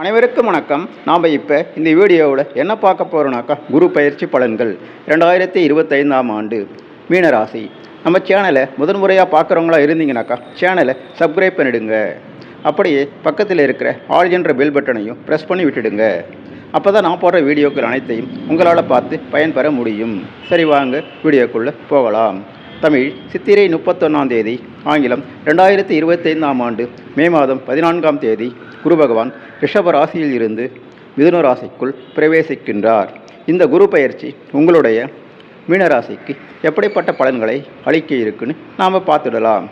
அனைவருக்கும் வணக்கம். நாம் இப்போ இந்த வீடியோவில் என்ன பார்க்க போகிறோம்னாக்கா குரு பயிற்சி பலன்கள். ரெண்டாயிரத்தி இருபத்தைந்தாம் ஆண்டு மீனராசி. நம்ம சேனலை முதன்முறையாக பார்க்குறவங்களா இருந்தீங்கனாக்கா சேனலை சப்ஸ்கிரைப் பண்ணிடுங்க. அப்படியே பக்கத்தில் இருக்கிற ஆல் என்ற பெல் பட்டனையும் ப்ரெஸ் பண்ணி விட்டுடுங்க. அப்போ தான் நான் போடுற வீடியோக்கள் அனைத்தையும் உங்களால் பார்த்து பயன்பெற முடியும். சரி வாங்க வீடியோக்குள்ளே போகலாம். தமிழ் சித்திரை முப்பத்தொன்னாம் தேதி ஆங்கிலம் ரெண்டாயிரத்தி இருபத்தைந்தாம் ஆண்டு மே மாதம் பதினான்காம் தேதி குரு பகவான் ரிஷப ராசியில் இருந்து மிதுன ராசிக்குள் பிரவேசிக்கின்றார். இந்த குரு பயிற்சி உங்களுடைய மீனராசிக்கு எப்படிப்பட்ட பலன்களை அளிக்க இருக்குன்னு நாம் பார்த்துடலாம்.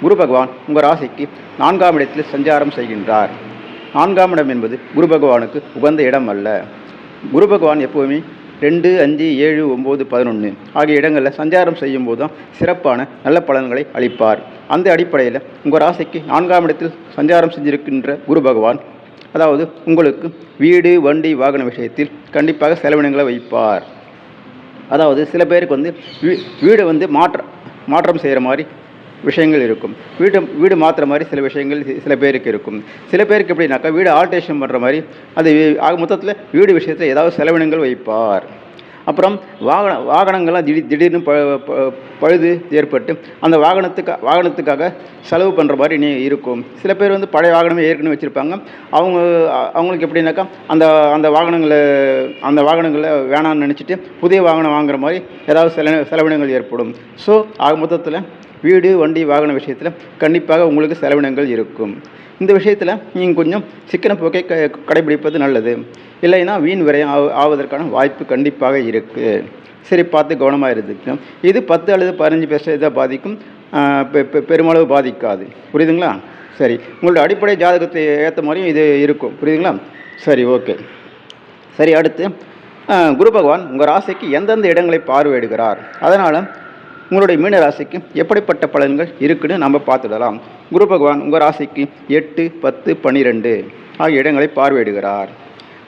குரு பகவான் உங்கள் ராசிக்கு நான்காம் இடத்தில் சஞ்சாரம் செய்கின்றார். நான்காம் இடம் என்பது குரு பகவானுக்கு உகந்த இடம் அல்ல. குரு பகவான் எப்போவுமே ரெண்டு அஞ்சு ஏழு ஒம்பது பதினொன்று ஆகிய இடங்களில் சஞ்சாரம் செய்யும் போது தான் சிறப்பான நல்ல பலன்களை அளிப்பார். அந்த அடிப்படையில் உங்கள் ராசிக்கு நான்காம் இடத்தில் சஞ்சாரம் செஞ்சிருக்கின்ற குரு பகவான் அதாவது உங்களுக்கு வீடு வண்டி வாகன விஷயத்தில் கண்டிப்பாக செலவினங்களை வைப்பார். அதாவது சில பேருக்கு வந்து வீ- வீடு வந்து மாற்ற மாற்றம் செய்கிற மாதிரி விஷயங்கள் இருக்கும். வீடு வீடு மாற்றுற மாதிரி சில விஷயங்கள் சில பேருக்கு இருக்கும். சில பேருக்கு எப்படின்னாக்கா வீடு ஆல்ட்ரேஷன் பண்ணுற மாதிரி அது ஆக மொத்தத்தில் வீடு விஷயத்தில் ஏதாவது செலவினங்கள் வைப்பார். அப்புறம் வாகன வாகனங்கள்லாம் திடீர் திடீர்னு ப ப- பழுது ஏற்பட்டு அந்த வாகனத்துக்கு வாகனத்துக்காக செலவு பண்ணுற மாதிரி நீ இருக்கும். சில பேர் வந்து பழைய வாகனமே ஏற்கனவே வச்சுருப்பாங்க. அவங்க அவங்களுக்கு எப்படின்னாக்கா அந்த அந்த வாகனங்களை அந்த வாகனங்களை வேணான்னு நினச்சிட்டு புதிய வாகனம் வாங்குற மாதிரி ஏதாவது செல செலவினங்கள் ஏற்படும். ஸோ ஆக மொத்தத்தில் வீடு வண்டி வாகன விஷயத்தில் கண்டிப்பாக உங்களுக்கு செலவினங்கள் இருக்கும். இந்த விஷயத்தில் நீங்கள் கொஞ்சம் சிக்கன போக்கை க கடைபிடிப்பது நல்லது. இல்லைன்னா வீண் விரயம் ஆவ- ஆவதற்கான வாய்ப்பு கண்டிப்பாக இருக்குது சரி பார்த்து கவனமாக இருந்துக்கணும். இது பத்து அல்லது பதினஞ்சு பெர்சன்டேஜ் பாதிக்கும். பெ- பெருமளவு பாதிக்காது. புரியுதுங்களா? சரி உங்களோட அடிப்படை ஜாதகத்தை ஏற்ற மாதிரியும் இது இருக்கும். புரியுதுங்களா? சரி ஓகே. சரி அடுத்து குரு பகவான் உங்கள் ராசிக்கு எந்தெந்த இடங்களை பார்வையிடுகிறார்? அதனால் உங்களுடைய மீன ராசிக்கு எப்படிப்பட்ட பலன்கள் இருக்குன்னு நம்ம பார்த்துடலாம். குரு பகவான் உங்கள் ராசிக்கு எட்டு பத்து பன்னிரெண்டு ஆகிய இடங்களை பார்வையிடுகிறார்.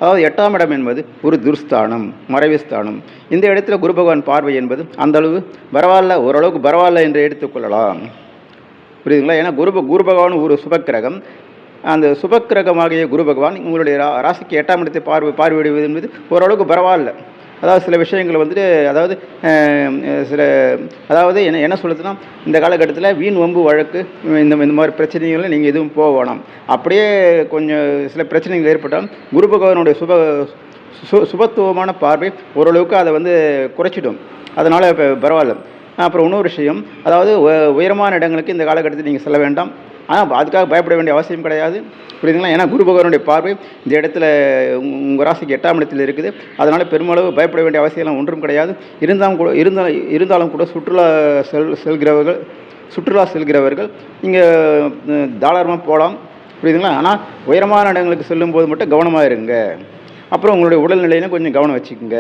அதாவது எட்டாம் இடம் என்பது ஒரு துர்ஸ்தானம் மறைவு ஸ்தானம் இந்த இடத்துல குரு பகவான் பார்வை என்பது அந்த அளவு பரவாயில்ல ஓரளவுக்கு பரவாயில்ல என்று எடுத்துக்கொள்ளலாம். புரியுதுங்களா? ஏன்னா குரு குரு பகவான் ஒரு சுபக்கிரகம். அந்த சுபக்கிரகமாகிய குரு பகவான் உங்களுடைய ரா ராசிக்கு எட்டாம் இடத்தை பார்வை பார்வையிடுவது என்பது ஓரளவுக்கு பரவாயில்ல. அதாவது சில விஷயங்கள் வந்துட்டு அதாவது சில அதாவது என்ன என்ன சொல்லுதுன்னா இந்த காலகட்டத்தில் வீண் வம்பு வழக்கு இந்த இந்த மாதிரி பிரச்சனைகளை நீங்கள் எதுவும் போக வேணாம். அப்படியே கொஞ்சம் சில பிரச்சனைகள் ஏற்பட்டால் குரு பகவானுடைய சுப சு சுபத்துவமான பார்வை ஓரளவுக்கு அதை வந்து குறைச்சிடும். அதனால் இப்போ பரவாயில்ல. அப்புறம் இன்னொரு விஷயம் அதாவது உயரமான இடங்களுக்கு இந்த காலகட்டத்தில் நீங்கள் செல்ல வேண்டாம். ஆனால் அதுக்காக பயப்பட வேண்டிய அவசியம் கிடையாது. புரியுதுங்களா? ஏன்னா குரு பகவானுடைய பார்வை இந்த இடத்துல உங்கள் ராசிக்கு எட்டாம் இடத்தில் இருக்குது. அதனால் பெருமளவு பயப்பட வேண்டிய அவசியம்லாம் ஒன்றும் கிடையாது. இருந்தாலும் கூட இருந்தாலும் இருந்தாலும் கூட சுற்றுலா செல் செல்கிறவர்கள் சுற்றுலா செல்கிறவர்கள் இங்கே தாராளமாக போகலாம் புரியுதுங்களா? ஆனால் உயரமான இடங்களுக்கு செல்லும்போது மட்டும் கவனமாக இருங்க. அப்புறம் உங்களுடைய உடல்நிலையிலும் கொஞ்சம் கவனம் வச்சுக்கோங்க.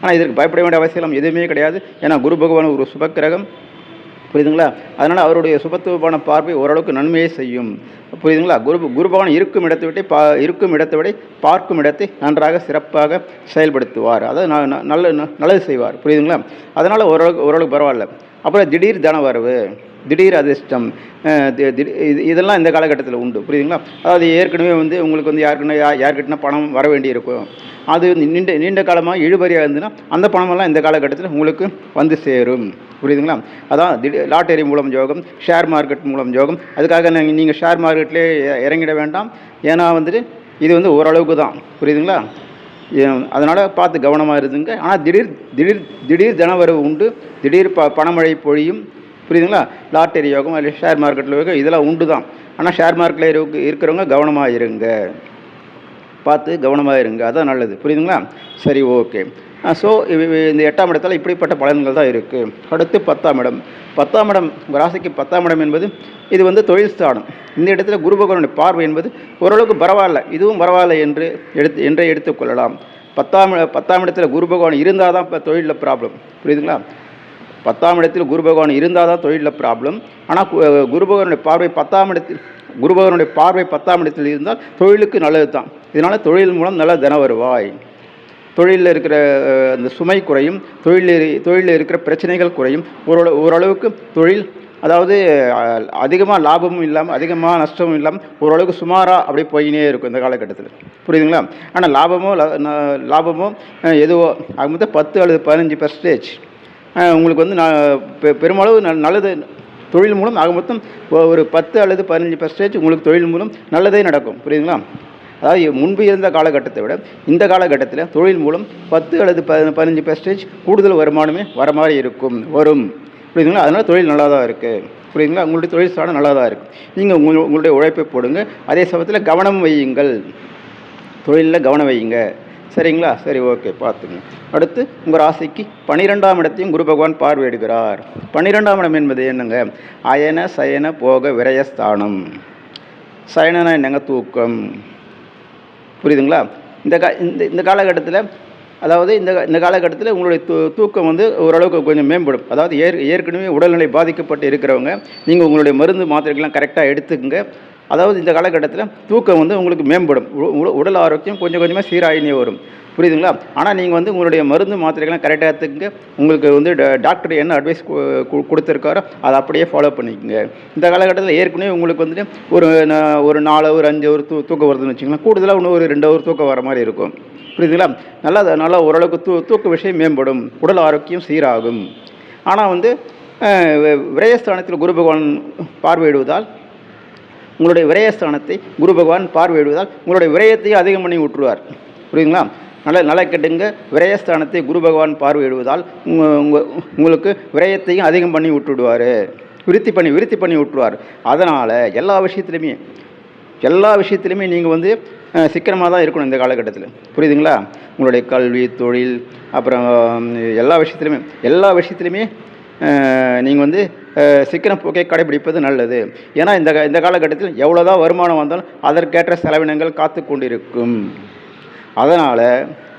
ஆனால் இதற்கு பயப்பட வேண்டிய அவசியம் எதுவுமே கிடையாது. ஏன்னா குரு பகவான் ஒரு சுபக்கிரகம் புரியுதுங்களா? அதனால் அவருடைய சுபத்துவமான பார்வை ஓரளவுக்கு நன்மையை செய்யும். புரியுதுங்களா? குரு குரு பகவான் இருக்கும் இடத்தை விட்டு பா இருக்கும் இடத்தை விட பார்க்கும் இடத்தை நன்றாக சிறப்பாக செயல்படுத்துவார். அதாவது நல்ல ந- நல்லது செய்வார். புரியுதுங்களா? அதனால் ஓரளவுக்கு ஓரளவுக்கு பரவாயில்ல. அப்புறம் திடீர் தன வரவு. திடீர் அதிர்ஷ்டம் தி- இது இதெல்லாம் இந்த காலகட்டத்தில் உண்டு. புரியுதுங்களா? அதாவது ஏற்கனவே வந்து உங்களுக்கு வந்து யாருக்குன்னா யார் யார்கிட்டனா பணம் வர வேண்டியிருக்கும். அது வந்து நீண்ட நீண்ட காலமாக இழுபறியாக இருந்ததுன்னா அந்த பணமெல்லாம் இந்த காலகட்டத்தில் உங்களுக்கு வந்து சேரும். புரியுதுங்களா? அதான் திடீர் லாட்டரி மூலம் ஜோகம் ஷேர் மார்க்கெட் மூலம் ஜோகம். அதுக்காக நீங்கள் நீங்கள் ஷேர் மார்க்கெட்லேயே இறங்கிட வேண்டாம். ஏன்னா வந்துட்டு இது வந்து ஓரளவுக்கு தான். புரியுதுங்களா? அதனால் பார்த்து கவனமாக இருந்துங்க. ஆனால் திடீர் திடீர் திடீர் தினவரவு உண்டு. திடீர் ப பணமழை பொழியும். புரியுதுங்களா? லாட்டரி யோகம் இல்லை ஷேர் மார்க்கெட்டில் யோகம் இதெல்லாம் உண்டு தான் ஆனால் ஷேர் மார்க்கெட்டில் இருக்கு இருக்கிறவங்க கவனமாக இருங்க. பார்த்து கவனமாக இருங்க. அதான் நல்லது. புரியுதுங்களா? சரி ஓகே ஸோ இந்த எட்டாம் இடத்துல இப்படிப்பட்ட பலன்கள் தான் இருக்குது அடுத்து பத்தாம் இடம். பத்தாம் இடம் உங்கள் ராசிக்கு பத்தாம் இடம் என்பது இது வந்து தொழில் ஸ்தானம். இந்த இடத்துல குரு பகவானுடைய பார்வை என்பது ஓரளவுக்கு பரவாயில்ல. இதுவும் பரவாயில்ல என்று எடுத்து என்றே எடுத்துக்கொள்ளலாம். பத்தாம் பத்தாம் இடத்துல குரு பகவான் இருந்தால் தான் இப்போ தொழிலில் ப்ராப்ளம் புரியுதுங்களா? பத்தாம் இடத்தில் குரு பகவான் இருந்தால் தான் தொழிலில் ப்ராப்ளம் ஆனால் குரு பகவானுடைய பார்வை பத்தாம் இடத்தில் குரு பகவானுடைய பார்வை பத்தாம் இடத்தில் இருந்தால் தொழிலுக்கு நல்லது தான். இதனால் தொழில் மூலம் நல்ல தின வருவாய். தொழிலில் இருக்கிற அந்த சுமை குறையும். தொழிலில் தொழிலில் இருக்கிற பிரச்சனைகள் குறையும். ஓரளவு ஓரளவுக்கு தொழில் அதாவது அதிகமாக லாபமும் இல்லாமல் அதிகமாக நஷ்டமும் இல்லாமல் ஓரளவுக்கு சுமாராக அப்படியே போயினே இருக்கும் இந்த காலகட்டத்தில். புரியுதுங்களா? ஆனால் லாபமோ லாபமோ எதுவோ அது மொத்தம் பத்து அல்லது பதினஞ்சு பர்சன்டேஜ் உங்களுக்கு வந்து நான் பெ- பெருமளவு நல் நல்லது தொழில் மூலம் ஆக மொத்தம் ஒரு பத்து அல்லது பதினஞ்சு பர்சன்டேஜ் உங்களுக்கு தொழில் மூலம் நல்லதே நடக்கும். புரியுதுங்களா? அதாவது முன்பு இருந்த காலகட்டத்தை விட இந்த காலகட்டத்தில் தொழில் மூலம் பத்து அல்லது ப பதினஞ்சு பர்சன்டேஜ் கூடுதல் வருமானமே வர மாதிரி இருக்கும் வரும். புரியுதுங்களா? அதனால் தொழில் நல்லா தான் இருக்குது புரியுதுங்களா? உங்களுடைய தொழில் சாணம் நல்லா தான் இருக்குது நீங்கள் உங்கள் உங்களுடைய உழைப்பை போடுங்க. அதே சமயத்தில் கவனம் வையுங்கள். தொழிலில் கவனம் வையுங்க. சரிங்களா? சரி ஓகே பார்த்துங்க. அடுத்து உங்கள் ராசிக்கு பன்னிரெண்டாம் இடத்தையும் குரு பகவான் பார்வையிடுகிறார். பன்னிரெண்டாம் இடம் என்பது என்னங்க? அயன சயன போக விரயஸ்தானம் சயனனா என்னங்க? தூக்கம். புரியுதுங்களா? இந்த கா இந்த இந்த காலகட்டத்தில் அதாவது இந்த இந்த காலகட்டத்தில் உங்களுடைய தூ தூக்கம் வந்து ஓரளவுக்கு கொஞ்சம் மேம்படும். அதாவது ஏற் ஏற்கனவே உடல்நிலை பாதிக்கப்பட்டு இருக்கிறவங்க நீங்கள் உங்களுடைய மருந்து மாத்திரைகள்லாம் கரெக்டாக எடுத்துக்கங்க. அதாவது இந்த காலகட்டத்தில் தூக்கம் வந்து உங்களுக்கு மேம்படும். உ- உடல் ஆரோக்கியம் கொஞ்சம் கொஞ்சமாக சீராயினே வரும். புரியுதுங்களா? ஆனால் நீங்கள் வந்து உங்களுடைய மருந்து மாத்திரைகள்லாம் கரெக்டாக எடுத்துக்கங்க. உங்களுக்கு வந்து ட- டாக்டர் என்ன அட்வைஸ் கொடுத்துருக்காரோ அதை அப்படியே ஃபாலோ பண்ணிக்கோங்க. இந்த காலகட்டத்தில் ஏற்கனவே உங்களுக்கு வந்துட்டு ஒரு ந- ஒரு நாலு ஒரு அஞ்சு ஒரு தூ தூக்கம் வருதுன்னு வச்சுங்களேன் கூடுதலாக இன்னும் ஒரு ரெண்டு ஒரு தூக்கம் வர மாதிரி இருக்கும். புரியுதுங்களா? நல்லா நல்லா ஓரளவுக்கு தூ தூக்க விஷயம் மேம்படும். உடல் ஆரோக்கியம் சீராகும். ஆனால் வந்து விரயஸ்தானத்தில் குரு பகவான் பார்வையிடுவதால் உங்களுடைய விரயஸ்தானத்தை குரு பகவான் பார்வையிடுவதால் உங்களுடைய விரயத்தையும் அதிகம் பண்ணி விட்டுருவார். புரியுதுங்களா? நல்ல நல கெட்டுங்க. விரயஸ்தானத்தை குரு பகவான் பார்வையிடுவதால் உங்களுக்கு விரயத்தையும் அதிகம் பண்ணி விட்டுடுவார். விருத்தி பண்ணி விருத்தி பண்ணி விட்டுருவார். அதனால் எல்லா விஷயத்துலையுமே எல்லா விஷயத்துலையுமே நீங்கள் வந்து சிக்கனமாக தான் இருக்கணும் இந்த காலகட்டத்தில். புரியுதுங்களா? உங்களுடைய கல்வி தொழில் அப்புறம் எல்லா விஷயத்துலையுமே எல்லா விஷயத்துலையுமே நீங்கள் வந்து அஹ், சிக்கன போக்கை கடைபிடிப்பது நல்லது. ஏன்னா இந்த இந்த காலகட்டத்தில் எவ்வளோதான் வருமானம் வந்தாலும் அதற்கேற்ற செலவினங்கள் காத்து கொண்டிருக்கும். அதனால்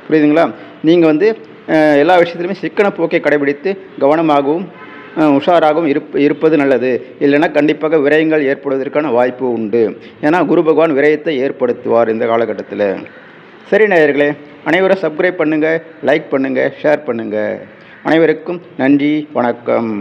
புரியுதுங்களா? நீங்கள் வந்து எல்லா விஷயத்துலையுமே சிக்கன போக்கை கடைபிடித்து கவனமாகவும் உஷாராகவும் இருப் இருப்பது நல்லது. இல்லைன்னா கண்டிப்பாக விரயங்கள் ஏற்படுவதற்கான வாய்ப்பு உண்டு. ஏன்னா குரு பகவான் விரயத்தை ஏற்படுத்துவார் இந்த காலகட்டத்தில். சரி நேயர்களே அனைவரும் சப்ஸ்கிரைப் பண்ணுங்கள் லைக் பண்ணுங்கள் ஷேர் பண்ணுங்கள் அனைவருக்கும் நன்றி வணக்கம்.